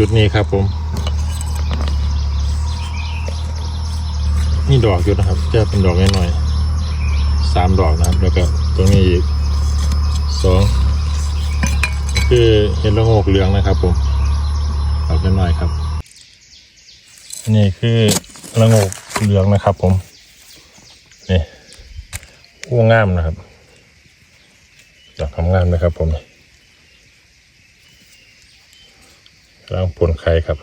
จุดนี้ครับผม นี่ดอกอยู่นะครับจะเป็นดอกน้อยๆสามดอกนะครับ แล้วก็ตรงนี้อีกสองคือเห็ดละโงกเหลืองนะครับ ผมดอกน้อยๆครับ นี่คือละโงกเหลืองนะครับ ผมนี่อู้งามนะครับดอกงามนะครับ ผม ล้างผลไข่ครับ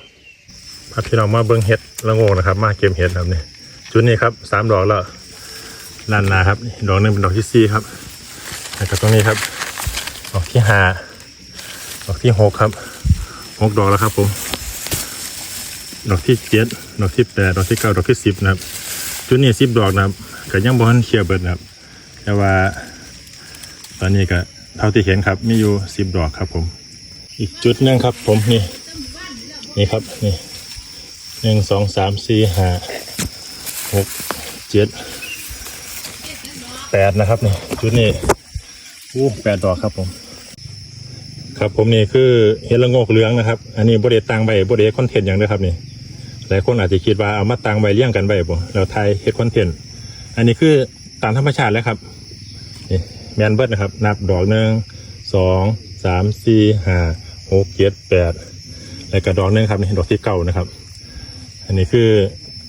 พาพี่น้องมาเบิ้งเห็ดละโงกนะครับ มาเก็บเห็ดครับนี่จุดนี้ครับสามดอกแล้วนันนาครับดอกนึงเป็นดอกที่สี่ครับแล้วก็ตรงนี้ครับ ดอกที่ห้าดอกที่หกครับหกดอกแล้วครับผม ดอกที่เจ็ดดอกที่แปดดอกที่เก้าดอกที่สิบนะครับจุดนี้สิบดอกนะครับก็ยังบ่ทันเคลียร์เบิดนะครับ แต่ว่า ตอนนี้ก็เท่าที่เห็นครับมีอยู่สิบดอกครับผม อีกจุดนึงครับผมนี่ นี่ครับนี่หนึ่งสองสามสี่ห้าหกเจ็ดแปดนะครับนี่จุดนี้อู้แปดดอกครับผม ครับผมนี่คือเห็ดละโงกเหลืองนะครับ อันนี้บริเดตังใบบริเดคอนเทนต์อย่างเด้ครับนี่หลายคนอาจจะคิดว่าเอามาตังใบเลี้ยงกันใบบ่แล้วไทยเห็ดคอนเทนต์อันนี้คือตามธรรมชาติแล้วครับนี่แมนเบิร์ดนะครับ นับดอกหนึ่งสองสามสี่ห้าหกเจ็ดแปด แล้วก็ดอกนึงครับนี่ดอกที่เก้านะครับ อันนี้คือ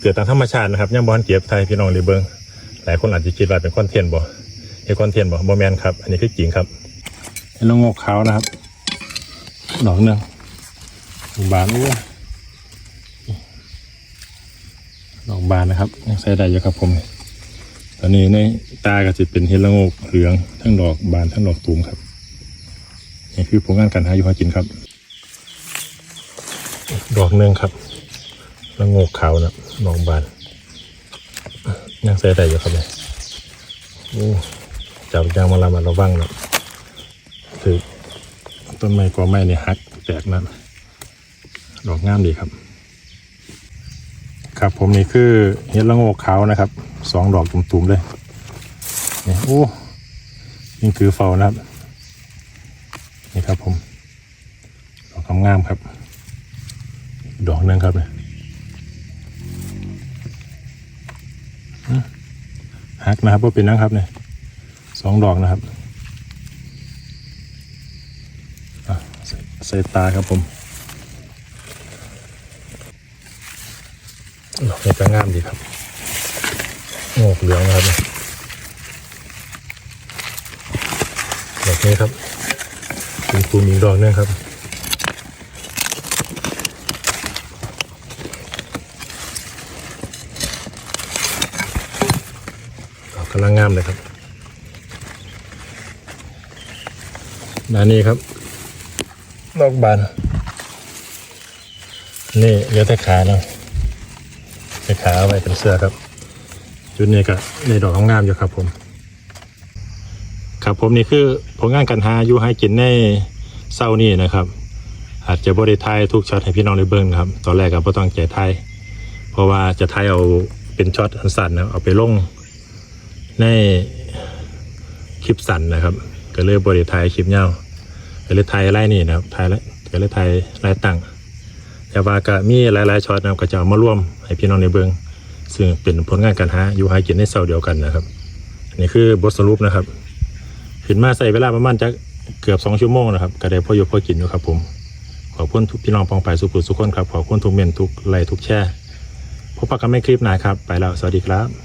เกิดตามธรรมชาตินะครับย่างบอลเก็บไทยพี่น้องเลยเบิงหลายคนอาจจะคิดว่าเป็นคอนเทนต์บ่เห็ดคอนเทนต์บ่บ่แมนครับ อันนี้คือจริงครับเห็ดละโงกขาวนะครับดอกนึ่งบานอ้วดอกบานนะครับยังใส่ได้อยู่ครับผมตอนนี้ในตาก็จะเป็นเฮละโงกเหลืองทั้งดอกบานทั้งดอกตูมครับนี่คือผลงานการหาอยู่หากินครับ ดอกหนึ่งครับละโงกขาวนะดอกบานยังใส่ได้อยู่ครับเนี่ยโอ้จับยางมาละมาระวังนะถือต้นไม้กอไม้เนี่ยหักแตกนั่นดอกงามดีครับ ครับผมนี่คือเห็ดละโงกขาวนะครับสองดอกตุ่มๆเลยนี่โอ้นี่คือเฝ้านะครับ นี่ครับผมดอกงามๆครับ ดอกหนึงครับเนี่ยหักนะครับว่าเป็นนังครับเนี่ยสองดอกนะครับใส่ตาครับผมดอกนี้ก็งามดีครับโงกเหลืองนะครับดอกนี้ครับเป็นคูมีดอกนึงครับ กำลังงามเลยครับนานี่ครับดอกบาน นี่เหลือแต่ขาเนาะแต่ขาเอาไว้เป็นเสื้อครับ จุดนี้ก็ในดอกงงามอยู่ครับผม ครับผมนี่คือผลงานการหาอยู่ให้กินในเศร้านี่นะครับอาจจะบริทายทุกช็อตให้พี่น้องได้เบิ้งครับ ตอนแรกก็บ่ต้องใจไทยเพราะว่าจะไทยเอาเป็นช็อตสั้นๆนะเอาไปลง ในคลิปสั้นนะครับ ก็เลยบริทายคลิปยาก็เลยไทยไล่นี่นะครับไทยแล้วก็เลยไทยไล่ตั้งแต่ว่าก็มีหลายๆช็อตนะครับก็จะเอามาร่วมให้พี่น้องในเบิงซึ่งเป็นผลงานการหาอยู่หากินในเซาเดียวกันนะครับนนี่คือบทสรุปนะครับ ขึ้นมาใส่เวลาประมาณจะเกือบสองชั่วโมงนะครับก็ได้พ่ออยู่พ่อกินอยู่ครับผมขอบคุณทุกพี่น้องปองไปสุขุสุขคนครับขอบคุณทุกเมนทุกไลทุกแช่พบปะกันไม่คลิปหน้าครับ ไปแล้ว สวัสดีครับ